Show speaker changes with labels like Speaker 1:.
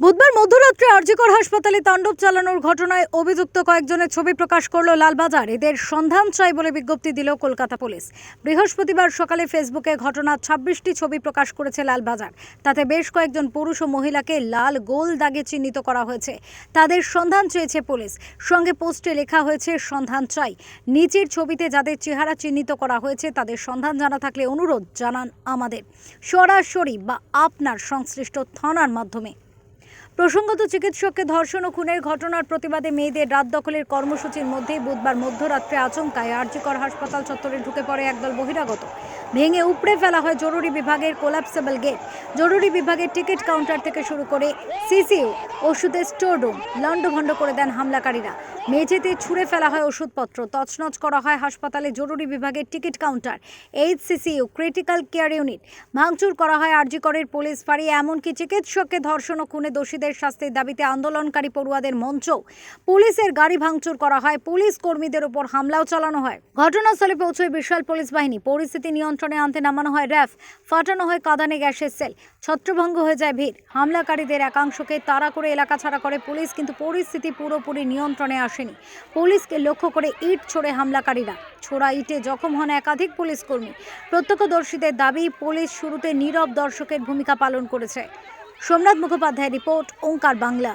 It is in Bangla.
Speaker 1: বুধবার মধ্যরাত্রে আরজিকর হাসপাতালে তাণ্ডব চালানোর ঘটনায় অভিযুক্ত কয়েকজনের ছবি প্রকাশ করল লালবাজার। এদের সন্ধান চাই বলে বিজ্ঞপ্তি দিল কলকাতা পুলিশ। বৃহস্পতিবার সকালে ফেসবুকে ঘটনার ছাব্বিশটি ছবি প্রকাশ করেছে লালবাজার। তাতে বেশ কয়েকজন পুরুষ ও মহিলাকে লাল গোল দাগে চিহ্নিত করা হয়েছে। তাদের সন্ধান চেয়েছে পুলিশ। সঙ্গে পোস্টে লেখা হয়েছে, সন্ধান চাই। নিচের ছবিতে যাদের চেহারা চিহ্নিত করা হয়েছে, তাদের সন্ধান জানা থাকলে অনুরোধ জানান আমাদের। সরাসরি বা আপনার সংশ্লিষ্ট থানার মাধ্যমে। প্রসঙ্গত চিকিৎসককে ধর্ষণ ও খুনের ঘটনার প্রতিবাদে মেয়েদের রাত দখলের কর্মসূচির মধ্যেই বুধবার মধ্যরাত্রে আচমকায় আরজিকর হাসপাতাল চত্বরে ঢুকে পড়ে একদল বহিরাগত। ভেঙে উপড়ে ফেলা হয় জরুরি বিভাগের কোলাপসেবল গেট। জরুরি বিভাগের টিকিট কাউন্টার থেকে শুরু করে সিসিও, ওষুধের স্টোর রুম, লণ্ডভণ্ড করে দেন হামলাকারীরা। মেঝেতে ছুঁড়ে ফেলা হয় ওষুধপত্র। তছনছ করা হয় হাসপাতালে জরুরি বিভাগের ticket counter HCCU critical care unit. ভাঙচুর করা হয় আরজিকরের পুলিশ ফাঁড়ি, এমনকি চিকিৎসককে ধর্ষণ ও খুনে দোষীদের শাস্তির দাবিতে আন্দোলনকারী পড়ুয়াদের মঞ্চ, পুলিশের গাড়ি ভাঙচুর করা হয়, পুলিশ কর্মীদের উপর হামলাও চালানো হয়। ঘটনাস্থলে পৌঁছয় বিশাল পুলিশ বাহিনী। পরিস্থিতি নিয়ন্ত্রণে আনতে নামানো হয় র্যাফ, ফাটানো হয় কাঁদানে গ্যাসের সেল, ছত্রভঙ্গ হয়ে যায় ভিড়। হামলাকারীদের একাংশকে তাড়া করে এলাকা ছাড়া করে পুলিশ, কিন্তু পরিস্থিতি পুরোপুরি নিয়ন্ত্রণে আসেনি। পুলিশকে লক্ষ্য করে ইট ছোড়ে হামলাকারীরা। ছোড়া ইটে জখম হন একাধিক পুলিশ কর্মী। প্রত্যক্ষদর্শীদের দাবি, পুলিশ শুরুতে নীরব দর্শকের ভূমিকা পালন করেছে। সোমনাথ মুখোপাধ্যায় রিপোর্ট ওঙ্কার বাংলা।